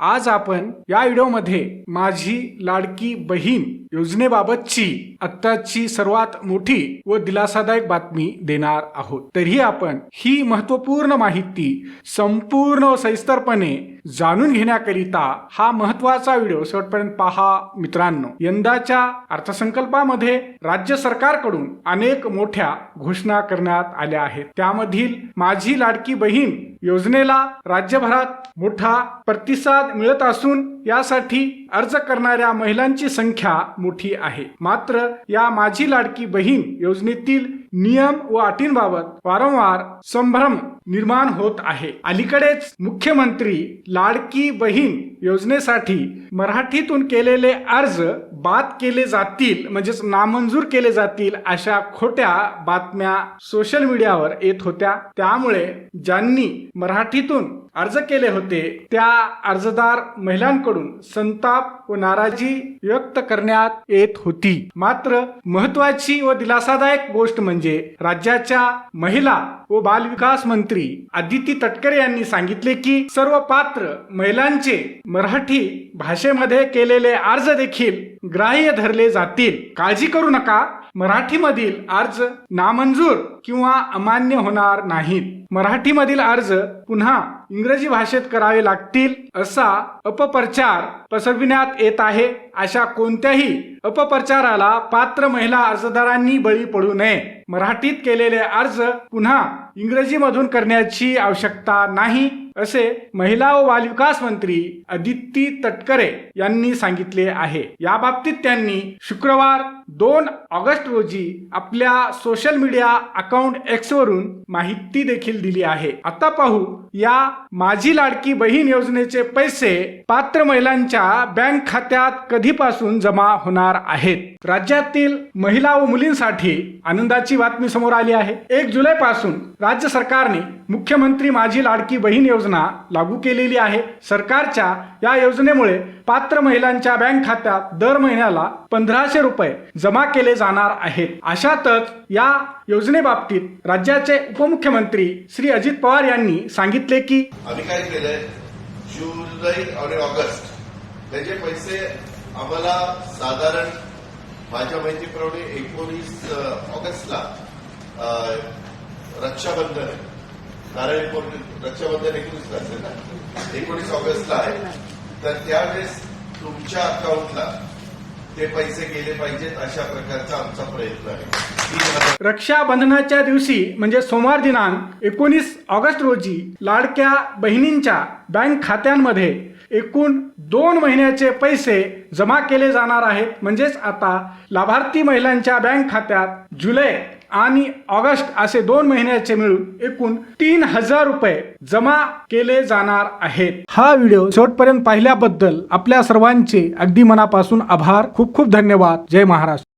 आज आपण या व्हिडिओमध्ये माझी लाडकी बहीण योजनेबाबतची आत्ताची सर्वात मोठी व दिलासादायक बातमी देणार आहोत. तरीही आपण ही महत्त्वपूर्ण माहिती संपूर्ण व सविस्तरपणे जाणून घेण्याकरिता हा महत्त्वाचा व्हिडिओ शेवटपर्यंत पहा मित्रांनो. यंदाच्या अर्थसंकल्पामध्ये राज्य सरकारकडून अनेक मोठ्या घोषणा करण्यात आल्या आहेत. त्यामधील माझी लाडकी बहीण योजनेला राज्यभरात मोठा प्रतिसाद मिळत असून यासाठी अर्ज करणाऱ्या महिलांची संख्या मोठी आहे. मात्र या माझी लाडकी बहीण योजनेतील नियम व अटींबाबत वारंवार संभ्रम निर्माण होत आहे. अलीकडेच मुख्यमंत्री लाडकी बहीण योजनेसाठी मराठीतून केलेले अर्ज बाद केले जातील म्हणजेच नामंजूर केले जातील अशा खोट्या बातम्या सोशल मीडियावर येत होत्या. त्यामुळे ज्यांनी मराठीतून अर्ज केले होते त्या अर्जदार महिलांकडून संताप व नाराजी व्यक्त करण्यात येत होती. मात्र महत्वाची व दिलासादायक गोष्ट म्हणजे म्हणजे राज्याच्या महिला व बालविकास मंत्री आदिती तटकरे यांनी सांगितले की सर्व पात्र महिलांचे मराठी भाषेमध्ये केलेले अर्ज देखील ग्राह्य धरले जातील. काळजी करू नका. मराठीमधील अर्ज नामंजूर किंवा अमान्य होणार नाहीत. मराठीमधील अर्ज पुन्हा इंग्रजी भाषेत करावे लागतील असा अपप्रचार पसरविण्यात येत आहे. अशा कोणत्याही अपप्रचाराला पात्र महिला अर्जदारांनी बळी पडू नये. मराठीत केलेले अर्ज पुन्हा इंग्रजीमधून करण्याची आवश्यकता नाही. असे महिला व बालविकास मंत्री आदिती तटकरे यांनी सांगितले आहे. या बाबतीत त्यांनी शुक्रवार दोन ऑगस्ट रोजी आपल्या सोशल मीडिया अकाउंट एक्स वरून माहिती देखील दिली आहे. आता पाहू या माझी लाडकी बहीण योजनेचे पैसे पात्र महिलांच्या बँक खात्यात कधीपासून जमा होणार आहेत? राज्यातील महिला व मुलींसाठी आनंदाची बातमी समोर आली आहे. एक जुलै पासून राज्य सरकारने मुख्यमंत्री माझी लाडकी बहीण योजना योजना लागू केलेली आहे. सरकारच्या या योजनेमुळे पात्र महिलांच्या बँक खात्यात दर महिन्याला पंधराशे रुपये जमा केले जाणार आहेत. अशातच या योजनेबाबतीत राज्याचे उपमुख्यमंत्री श्री अजित पवार यांनी सांगितले की आम्ही काय केलंय जुलै आणि ऑगस्ट. त्याचे पैसे आम्हाला साधारण माझ्या माहितीप्रमाणे एकोणीस ऑगस्टला अं, रक्षाबंधन नारायण नारळी रक्षाबंधन एकोणीसला असेल ना एकोणीस ऑगस्टला आहे. तर त्यावेळेस तुमच्या अकाउंटला ते पैसे गेले पाहिजेत अशा प्रकारचा आमचा प्रयत्न आहे. रक्षाबंधनाच्या दिवशी म्हणजे सोमवार दिनांक एकोणीस ऑगस्ट रोजी लाडक्या बहिणींच्या बँक खात्यांमध्ये एकूण दोन महिन्याचे पैसे जमा केले जाणार आहेत. म्हणजेच आता लाभार्थी महिलांच्या बँक खात्यात जुलै आणि ऑगस्ट असे दोन महिन्याचे मिळून एकूण तीन हजार रुपये जमा केले जाणार आहेत. हा व्हिडिओ शेवटपर्यंत पाहिल्याबद्दल आपल्या सर्वांचे अगदी मनापासून आभार. खूप खूप धन्यवाद. जय महाराष्ट्र.